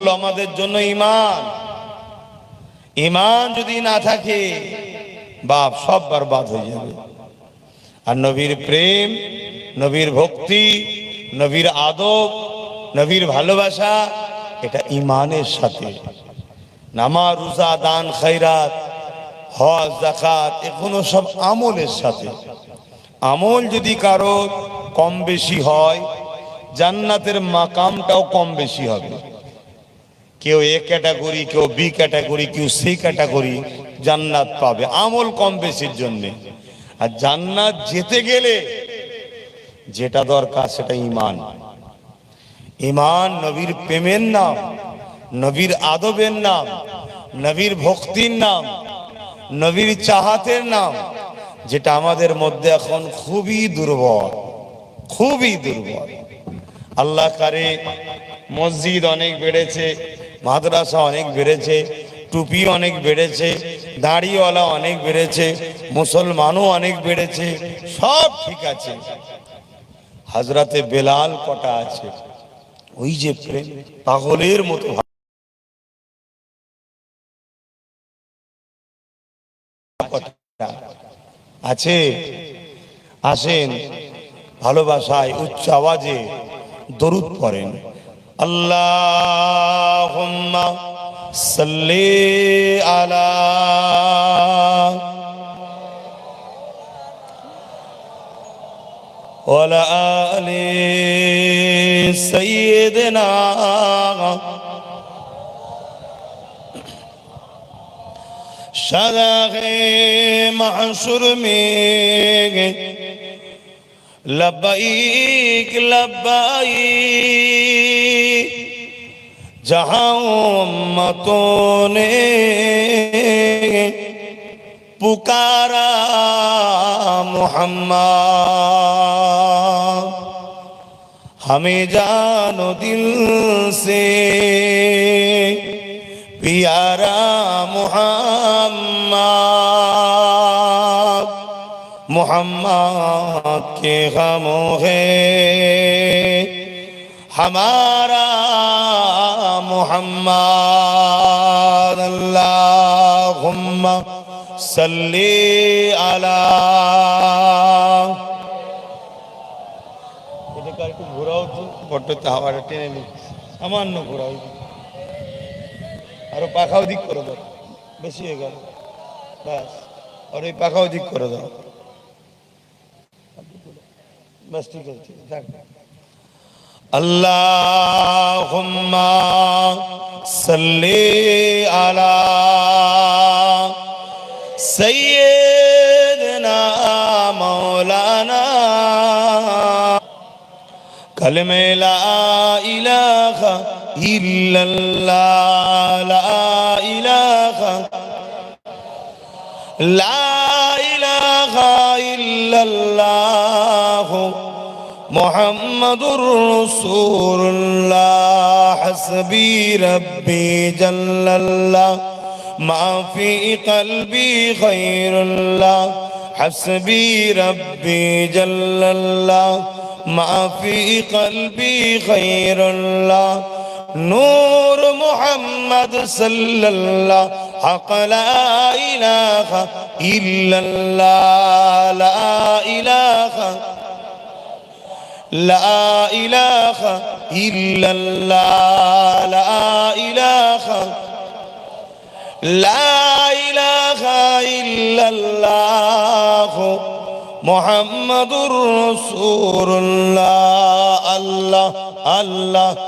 আমাদের জন্য ইমান ইমান যদি না থাকে, বাপ সব বরবাদ হয়ে যাবে। আর নবীর প্রেম, নবীর ভক্তি, নবীর আদব, নবীর ভালোবাসা, এটা ইমানের সাথে। নামা রোজা, দান খৈরাত হজ জাকাত এগুলো সব আমলের সাথে। আমল যদি কারও কম বেশি হয়, জান্নাতের মাকামটাও কম বেশি হবে। কেউ এ ক্যাটাগরি, কেউ বি ক্যাটাগরি, কেউ সি ক্যাটাগরি জান্নাত পাবে। আমল কম বেশির জন্য। আর জান্নাত যেতে গেলে যেটা দরকার সেটা ইমান ইমান নবীর প্রেমের নাম, নবীর আদবের নাম, নবীর ভক্তির নাম, নবীর চাহাতের নাম, যেটা আমাদের মধ্যে এখন খুবই দুর্বল খুবই দুর্বল। আল্লাহ কারে মসজিদ অনেক বেড়েছে। মাদ্রাসা অনেক বেড়েছে, টুপি অনেক বেড়েছে, দাড়িওয়ালা অনেক বেড়েছে, মুসলমানও অনেক বেড়েছে, সব ঠিক আছে। হাজরাতে বেলাল কটা আছে? ওই যে প্রেম, পাগলের মতো আছে? আসেন, ভালোবাসায় উচ্চ আওয়াজে দরুদ পড়েন। اللهم صل على وعلى آل سيدنا شرح محشر ميغي লবাইক লবাই মতনে পুকারা মোহাম্মদ। हमें जानो দিল से পিয়ারা मुहम्मद मोहम्मद के गमो है हमारा मोहम्मद अल्लाह আলা आला একটু ঘোরাও তো সামান্য ঘোরাও। আরও পাখাও দিক করে দাও। বেশি হয়ে গেল। আর ওই পাখাও দিক করে দাও। ব্যাস ঠিক আছে থাক اللهم صل على سيدنا مولانا كلمة لا إله إلا الله لا إله لا الہ إلا اللہ محمد رسول اللہ حسبی ربی جل اللہ ما في قلبي خير الله. حسبي ربي جل الله. ما في قلبي خير الله. نور محمد صلى الله حق لا إله إلا الله لا إله لا إله إلا الله لا إله لا إله إلا الله محمد رسول الله الله الله.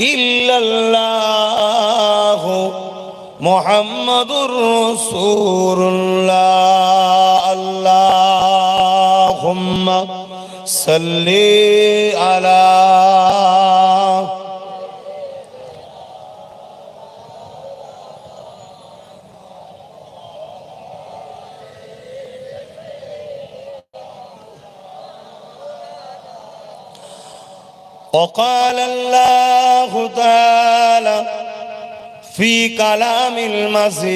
إلا الله محمد رسول الله اللهم صل على وقال الله تعالى في كلام المسيح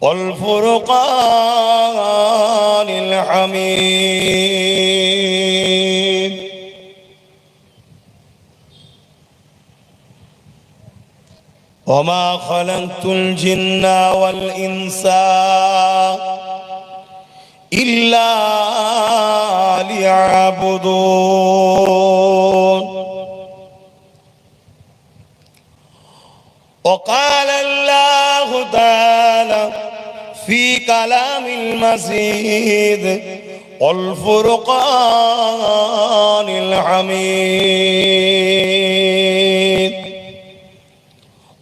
والفرقان الحميد. وما خلقت الجن والإنس إلا ليعبدون. وقال الله تعالى في كلام المسيد والفرقان الحميد.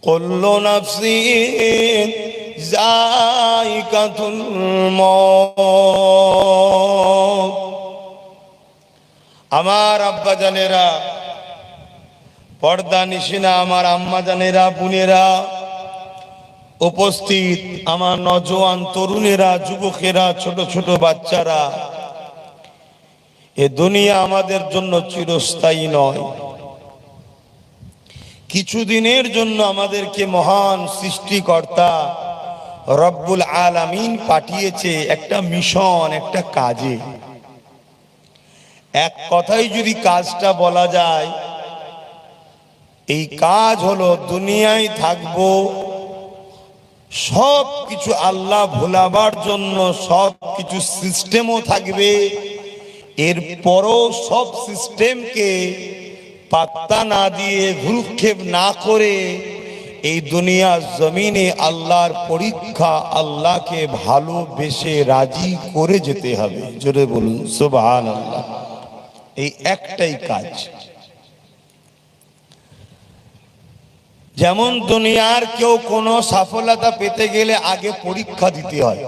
كل نفس জায়গাতুল আমার আব্বা জানেরা, পর্দা নিশিনা আমার আম্মা জানেরা, বোনেরা, উপস্থিত আমার নজওয়ান তরুণেরা, যুবকেরা, ছোট ছোট বাচ্চারা, এ দুনিয়া আমাদের জন্য চিরস্থায়ী নয়। কিছুদিনের জন্য আমাদেরকে মহান সৃষ্টিকর্তা রব্বুল আলামিন পাঠিয়েছে একটা মিশন, একটা কাজে। এক কথাই যদি কাজটা বলা যায়, এই কাজ হলো দুনিয়ায় থাকব সব কিছু আল্লাহ ভোলাবার জন্য সব কিছু সিস্টেমও থাকবে, এরপরও সব সিস্টেমকে পাত্তা না দিয়ে ভুলক্ষেপ না করে এই দুনিয়ার জমিনে আল্লাহর পরীক্ষা আল্লাহকে ভালোবেসে রাজি করে যেতে হবে। জোরে বলুন সুবহান আল্লাহ এই একটাই কাজ। যেমন দুনিয়ার কেউ কোনো সফলতা পেতে গেলে আগে পরীক্ষা দিতে হয়।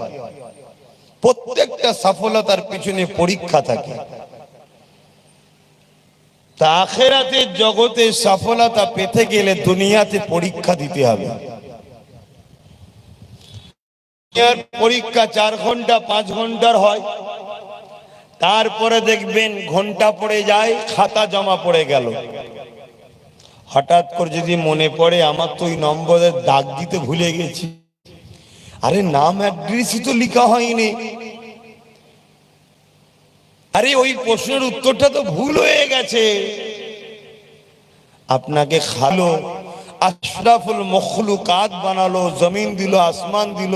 প্রত্যেকটা সফলতার পিছনে পরীক্ষা থাকে। জগতে সফলতা পেতে গেলে দুনিয়াতে পরীক্ষা দিতে হবে। পরীক্ষা চার ঘণ্টা, পাঁচ ঘণ্টার হয়। তারপরে দেখবেন ঘণ্টা পড়ে যায়, খাতা জমা পড়ে গেল। হঠাৎ করে যদি মনে পড়ে, আমার তো ওই নম্বরের দাগ দিতে ভুলে গেছি। আরে নাম, অ্যাড্রেসই তো লেখা হয়নি। আরে ওই প্রশ্নের উত্তরটা তো ভুল হয়ে গেছে। আপনাকে খালো, আশরাফুল মখলুকাত বানালো, জমিন দিল, আসমান দিল,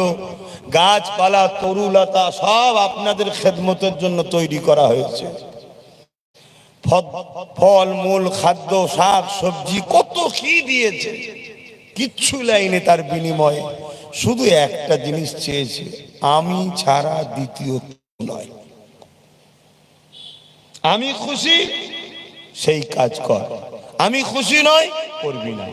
গাছপালা, তরুলতা সব আপনাদের খেদমতের জন্য তৈরি করা হয়েছে। ফল মূল, খাদ্য, শাক, সবজি, কত কি দিয়েছে? কিচ্ছু লাইনে তার বিনিময়ে। শুধু একটা জিনিস চেয়েছে, আমি ছাড়া দ্বিতীয় নয়। আমি খুশি, সেই কাজ কর। আমি খুশি নয়, করবি না।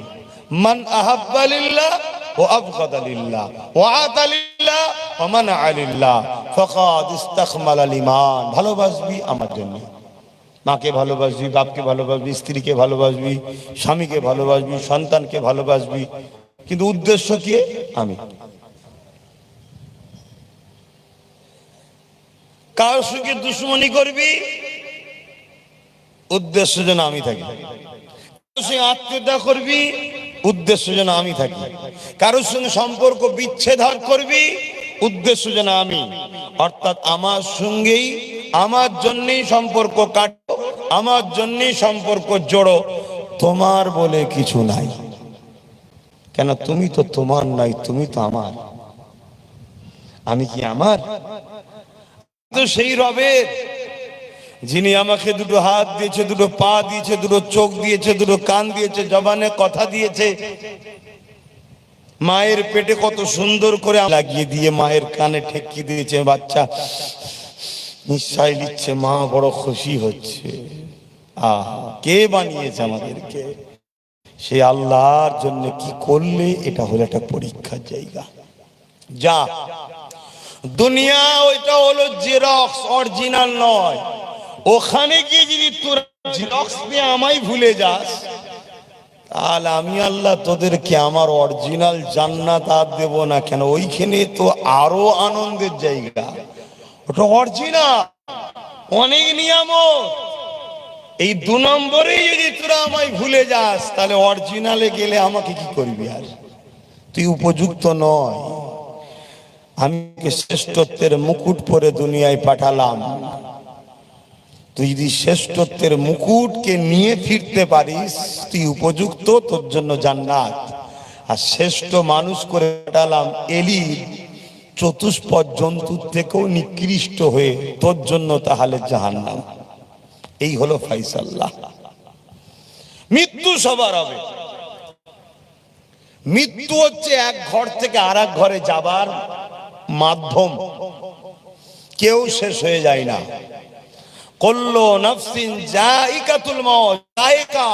মান আহাব্বালিল্লাহ ও আবগাদালিল্লাহ ও আতালিল্লাহ ও মান আলিল্লাহ। ফাকাদ ইস্তাকমাল আল ঈমান ভালোবাসবি আমার জন্য। মাকে ভালোবাসবি, বাপকে ভালোবাসবি, স্ত্রীকে ভালোবাসবি, স্বামীকে ভালোবাসবি, সন্তানকে ভালোবাসবি। কিন্তু উদ্দেশ্য কি? আমি। কার সঙ্গে দুশ্মনী করবি? উদ্দেশ্য যেন আমি থাকি। সঙ্গে আত্মীয়তা করবি, উদ্দেশ্য যেন আমি থাকি। কারোর সঙ্গে সম্পর্ক বিচ্ছেদ করবি, উদ্দেশ্য যেন আমি। অর্থাৎ আমার সঙ্গেই, আমার জন্যই সম্পর্ক কাটো, আমার জন্যই সম্পর্ক জোড়ো। তোমার বলে কিছু নাই। কেন? তুমি তো তোমার নাই তুমি তো আমার। আমি কি আমার? তো সেই রবের। যিনি আমাকে দুটো হাত দিয়েছে, দুটো পা দিয়েছে, দুটো চোখ দিয়েছে, দুটো কান দিয়েছে, জবানে কথা দিয়েছে, মায়ের পেটে কত সুন্দর করে লাগিয়ে দিয়ে মায়ের কানে ঠেকি দিয়েছে, বাচ্চা নিশ্চয় নিচ্ছে মা বড় খুশি হচ্ছে। আহ, কে বানিয়েছে আমাদেরকে? সে আল্লাহর জন্য কি করলে? এটা হলো একটা পরীক্ষার জায়গা। যা। দুনিয়া, ওইটা হলো জেরক্স অরিজিনাল নয়। ওখানে গিয়ে যদি তোর জেরক্স দিয়ে আমায় ভুলে যাস, তাহলে আমি আল্লাহ তোদেরকে আমার অরিজিনাল জান্নাত আর দেব না কেন? ওইখানে তো আরও আনন্দের জায়গা। ওটা অরিজিনাল অনেক নিয়ামত। এই দু নম্বরেই যদি তোরা আমায় ভুলে যাস, তাহলে অরিজিনালে গেলে আমাকে কি করবি আর? তুই উপযুক্ত নয়। আমি শ্রেষ্ঠত্বের মুকুট পরে দুনিয়ায় পাঠালাম। তুই যদি শ্রেষ্ঠত্বের মুকুটকে নিয়ে ফিরতে পারিস, তুই উপযুক্ত, তোর জন্য জান্নাত। আর শ্রেষ্ঠ মানুষ করে পাঠালাম এলি চতুষ্পদ জন্তুর থেকেও নিকৃষ্ট হয়ে তোর জন্য তাহলে জাহান্নাম। এই হলো ফাইসাল্লাহ মৃত্যু সবার হবে। মৃত্যু হচ্ছে এক ঘর থেকে আর ঘরে যাবার মাধ্যম। কেউ শেষ হয়ে যায় না। কল্লো নফসিন জাইকাতুল মউত জাইকা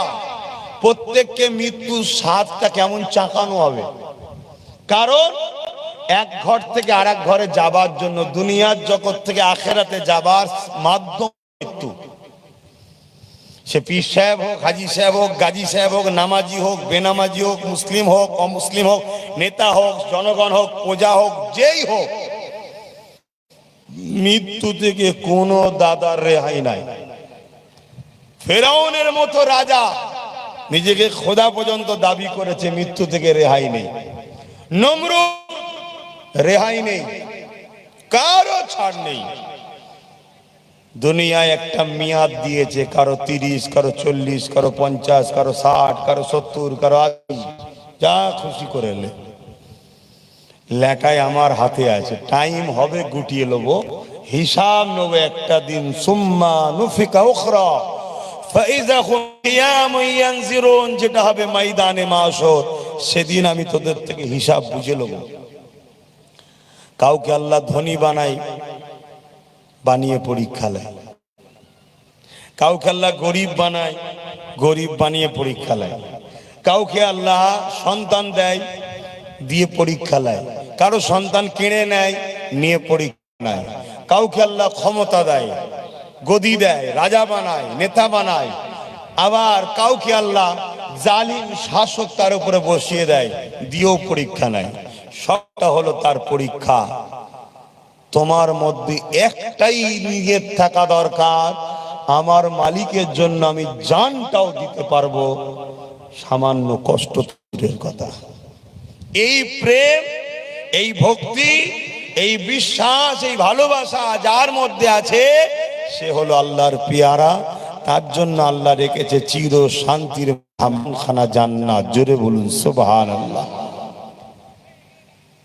প্রত্যেককে মৃত্যু স্বাদটা কেমন চাকানো হবে? কারণ এক ঘর থেকে আর ঘরে যাবার জন্য, দুনিয়ার জগৎ থেকে আখেরাতে যাবার মাধ্যম মৃত্যু। সে পীর সাহেব হোক, হাজি সাহেব হোক, গাজী সাহেব হোক, নামাজি হোক, বেনামাজি হোক, মুসলিম হোক, অমুসলিম হোক, নেতা হোক, জনগণ হোক, প্রজা হোক, যেই হোক মৃত্যু থেকে কোনো দাদার রেহাই নাই। ফেরাউনের মতো রাজা নিজেকে খোদা পর্যন্ত দাবি করেছে, মৃত্যু থেকে রেহাই নেই। নম্র রেহাই নেই, কারও ছাড় নেই। দুনিয়ায় একটা মেয়াদ দিয়েছে, কারও তিরিশ, কারও চল্লিশ, কারও পঞ্চাশ, কারও ষাট, কারও সত্তর, কারও আশি। যা খুশি করে লেখায় আমার হাতে আছে। টাইম হবে গুটিয়ে নেব। হিসাব নেব একটা দিন। সুম্মা নুফিকা উখরা। যেটা হবে ময়দানে মাশর সেদিন আমি তোদের থেকে হিসাব বুঝে নেব। কাউকে আল্লাহ ধনী বানাই বানিয়ে পরীক্ষা নেয়। কাউকে আল্লাহ গরিব বানায়, গরিব বানিয়ে পরীক্ষা নেয়। কাউকে আল্লাহ সন্তান দেয় দিয়ে পরীক্ষা নেয়। কারও সন্তান কিনে নেয়, নিয়ে পরীক্ষা নেয়। কাউকে আল্লাহ ক্ষমতা দেয়, গদি দেয়, রাজা বানায়, নেতা বানায়। আবার কাউকে আল্লাহ জালিম, শাসক তার উপরে বসিয়ে দেয়, দিয়েও পরীক্ষা নেয়। সবটা হলো তার পরীক্ষা। তোমার মধ্যে একটাই নিজের থাকা দরকার। আমার মালিকের জন্য আমি জানটাও দিতে পারব। সামান্য কষ্ট কথা। এই প্রেম, এই ভক্তি, এই বিশ্বাস, এই ভালোবাসা যার মধ্যে আছে, সে হলো আল্লাহর পিয়ারা। তার জন্য আল্লাহ রেখেছে চির শান্তির খানা জান্নাত। জোরে বলুন সুবহান আল্লাহ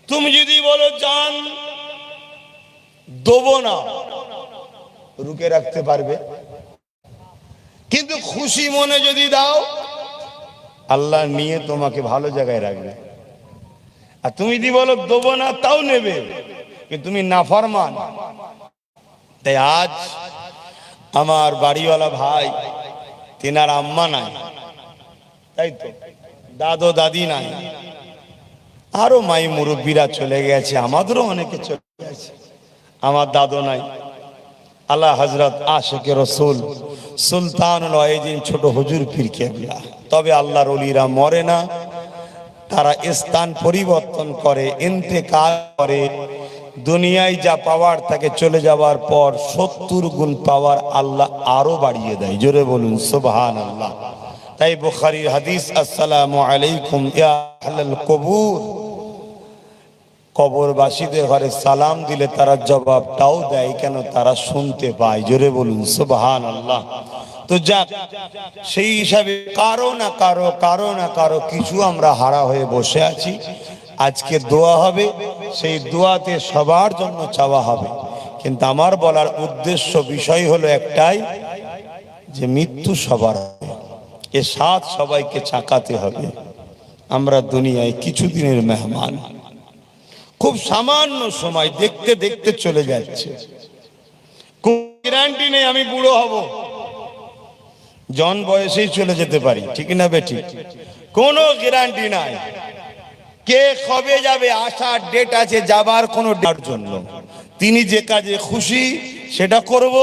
তুমি যদি বলো, জান দেবো না। রুকে রাখতে পারবে। কিন্তু খুশি মনে যদি দাও আল্লাহ নিয়ে তোমাকে ভালো জায়গায় রাখবে। আর তুমি যদি বলো, দেবো না, তাও নেবে। তুমি নাফরমান। তাই আজ আমার বাড়িওয়ালা ভাই, তেনার আম্মা নাই। তাই তো? দাদো, দাদি নাই। আরও মাই মুরব্বীরা চলে গেছে, আমাদেরও অনেকে চলে গেছে। আমার দাদো নাই। আল্লাহ হজরত আশেকে রসুল সুলতান লয়েজিন ছোট হুজুর কেবলা তবে আল্লাহর অলিরা মরে না। তারা স্থান পরিবর্তন করে, ইন্তেকাল করে। দুনিয়ায় যা পাওয়ার, তাকে চলে যাওয়ার পর সত্তর গুণ পাওয়ার আল্লাহ আরও বাড়িয়ে দেয়। জোরে বলুন সুবহান আল্লাহ তাই বুখারীর হাদিস, আসসালামু আলাইকুম কবুর। কবরবাসীদের ঘরে সালাম দিলে তারা জবাবটাও দেয়, কেন তারা শুনতে পায়। জোরে বলুন সুবহান আল্লাহ তো যাক, সেই হিসাবে কারও না কারও কারও না কারও কিছু আমরা হারা হয়ে বসে আছি। আজকে দোয়া হবে, সেই দোয়াতে সবার জন্য চাওয়া হবে। কিন্তু আমার বলার উদ্দেশ্য, বিষয় হলো একটাই, যে মৃত্যু সবার এ সাত সবাইকে চাকাতে হবে। আমরা দুনিয়ায় কিছুদিনের মেহমান। খুব সামান্য সময় দেখতে দেখতে চলে যাচ্ছে। নেই আমি বুড়ো হব। জন বয়সেই চলে যেতে পারি, ঠিক না বেটি কোনো গ্যারান্টি নাই। কে কবে যাবে আসার ডেট আছে, যাবার কোনো ডেট জন্য তিনি যে কাজে খুশি, সেটা করব,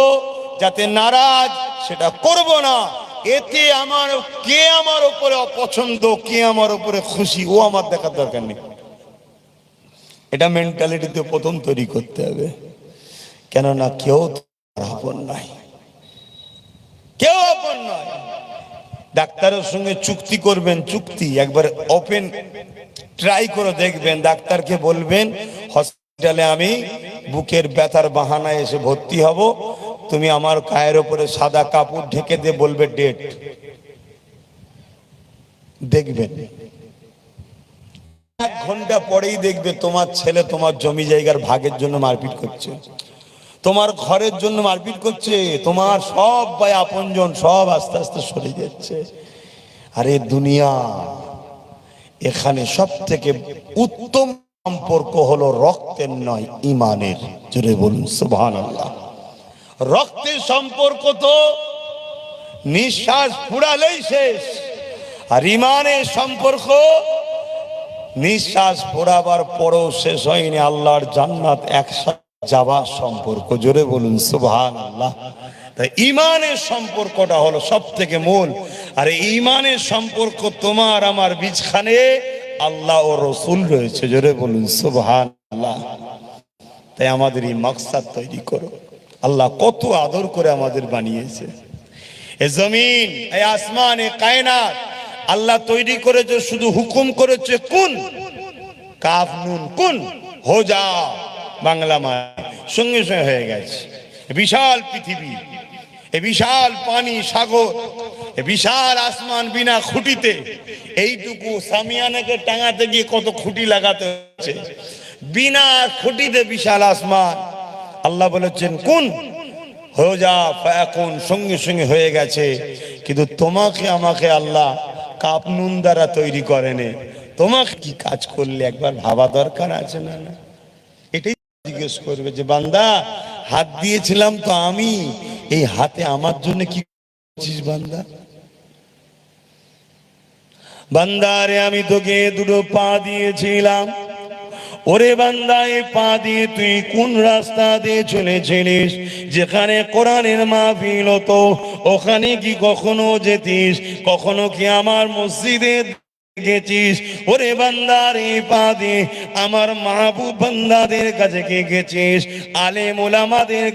যাতে নারাজ, সেটা করব না। এতে আমার, কে আমার উপরে অপছন্দ, কে আমার উপরে খুশি, ও আমার দেখার দরকার নেই। এটা মেন্টালিটিতে প্রথম তৈরি করতে হবে। কেননা কেউ আপন নাই। কেউ আপন নয়। ডাক্তারের সঙ্গে চুক্তি করবেন, চুক্তি। একবার ওপেন ট্রাই করে দেখবেন, ডাক্তারকে বলবেন হসপিটালে আমি বুকের ব্যথার বাহানায় এসে ভর্তি হব। তুমি আমার গায়ের ওপরে সাদা কাপড় ঢেকে দিয়ে বলবে ডেট দেখবেন। এক ঘণ্টা পরেই দেখবে তোমার ছেলে তোমার জমি জায়গার ভাগের জন্য মারপিট করছে। তোমার ঘরের জন্য মারপিট করছে, তোমার সব ভাই আপনজন সব আস্তে আস্তে সরে যাচ্ছে। আরে দুনিয়া, এখানে সব থেকে উত্তম সম্পর্ক হলো রক্তের নয়, ইমানের। জোরে বলুন সুবহান আল্লাহ রক্তের সম্পর্ক তো নিঃশ্বাস ফুরালেই শেষ, আর ইমানের সম্পর্ক নিঃশ্বাস পড়াবার পরও শেষ হয়নি। আল্লাহর জান্নাত একসাথে যাবার সম্পর্ক। জোরে বলুন সুবহান আল্লাহ তাই ইমানের সম্পর্কটা হলো সব থেকে মূল। আর ইমানের সম্পর্ক তোমার, আমার বীজখানে আল্লাহ ও রসুল রয়েছে। জোরে বলুন সুবহান আল্লাহ তাই আমাদের এই মকসাদ তৈরি করো। আল্লাহ কত আদর করে আমাদের বানিয়েছে। এ জমিন, এ আসমান, এ কায়নাত, আল্লাহ তৈরি করেছে, শুধু হুকুম করেছে, কোন? কাফ নুন কোন? হো যা বাংলা মা সঙ্গে সঙ্গে হয়ে গেছে। বিশাল পৃথিবী। এ বিশাল পানি, সাগর। এ বিশাল আসমান বিনা খুঁটিতে। এইটুকু সামিয়ানাকে টাঙাতে গিয়ে কত খুঁটি লাগাতে হচ্ছে। বিনা খুঁটিতে বিশাল আসমান। আল্লাহ বলেছেন, কোন? হয়ে যা এখন সঙ্গে সঙ্গে হয়ে গেছে। কিন্তু তোমাকে, আমাকে আল্লাহ কাপ নুন দ্বারা তৈরি করেনি। তোমাকে কি কাজ করলে একবার ভাবা দরকার আছে না না? এটাই জিজ্ঞেস করবে যে, বান্দা, হাত দিয়েছিলাম তো আমি, এই হাতে আমার জন্য কি করছিস বান্দা? বান্দারে আমি তোকে দুটো পা দিয়েছিলাম। ওরে বান্দা, এই পা দিয়ে তুই কোন রাস্তা দিয়ে চলেছিলিস? যেখানে কোরআনের মাহফিল হতো, ওখানে কি কখনো যেতিস? কখনো কি আমার মসজিদে গেছিস? ওরে বান্দার এই পা আমার মাহবুব বান্দাদের কাছে কি গেছিস?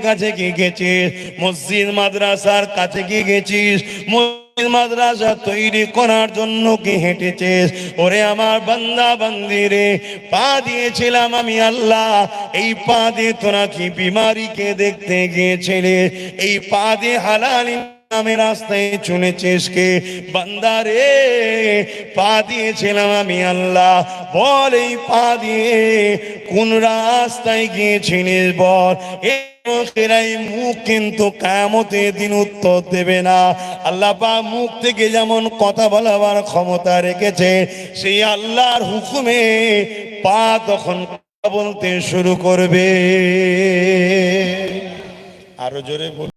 কাছে কি গেছিস? মসজিদ মাদ্রাসার কাছে কি গেছিস? মাদ্রাসা তৈরি করার জন্য কি হেঁটেছিস? ওরে আমার বান্দা বান্দিরে পা দিয়েছিলাম আমি আল্লাহ। এই পা দিয়ে তোরা কি বিমারিকে দেখতে গিয়েছিলে এই পা দিয়ে হালালি আমি রাস্তায় কে? পা দিয়েছিলাম আমি আল্লাহ। বল এই পা দিয়ে কোন রাস্তায় গিয়েছিলিস বল? মুখ কিন্তু কামতে দিন উত্তর দেবে না। আল্লাহ মুখ থেকে যেমন কথা বলাবার ক্ষমতা রেখেছে, সেই আল্লাহর হুকুমে পা তখন বলতে শুরু করবে। আরও জোরে বল।